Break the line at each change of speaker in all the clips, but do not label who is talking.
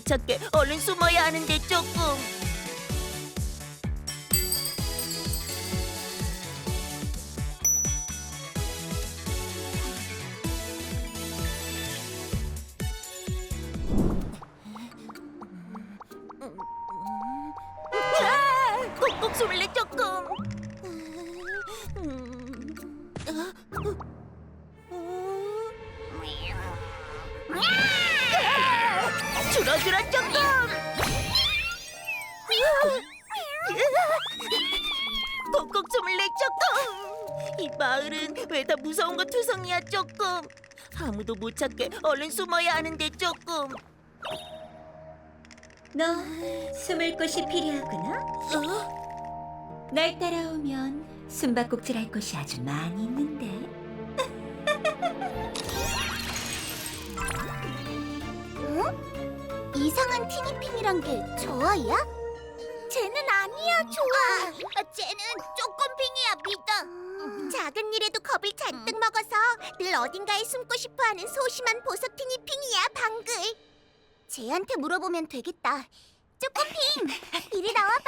찾게 얼른 숨어야 하는데 조금. 으아! 꼭꼭 숨을래 조금. 음. 줄어들어 조금. 꼭꼭 숨을래 조금. 이 마을은 왜 다 무서운 거 투성이야 조금. 아무도 못 찾게 얼른 숨어야 하는데 조금.
너 숨을 곳이 필요하구나.
어?
날 따라오면 숨바꼭질 할 곳이 아주 많이 있는데.
이상한 티니핑이란 게 저 아이야? 쟤는 아니야, 좋아. 쟤는 쪼꼬핑이야, 믿어. 작은 일에도 겁을 잔뜩 먹어서 늘 어딘가에 숨고 싶어하는 소심한 보석 티니핑이야, 방글. 쟤한테 물어보면 되겠다. 쪼꼬핑, 이리 나와봐.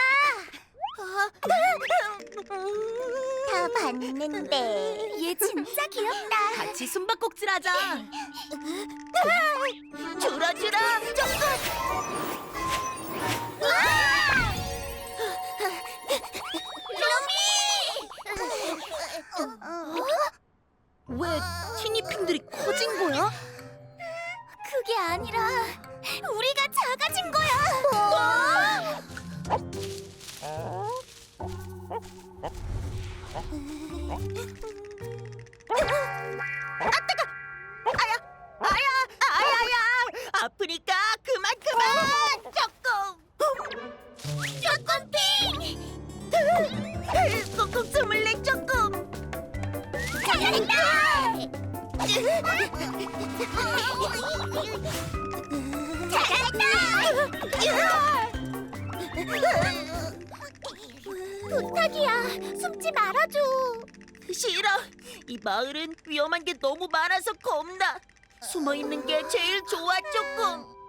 다 봤는데 얘 진짜 귀엽다.
같이 숨바꼭질하자. 줄어들어 티니핑들이 커진 거야?
그게 아니라 우리가 작아진 거야. 아! 아야, 아야, 아야야!
아프니까 그만 그만 조금.
쪼꼬핑!
꼭 꼭 숨을래 조금.
잘했다! 잘했다! 부탁이야, 숨지 말아줘.
싫어. 이 마을은 위험한 게 너무 많아서 겁나. 숨어 있는 게 제일 좋아 조금.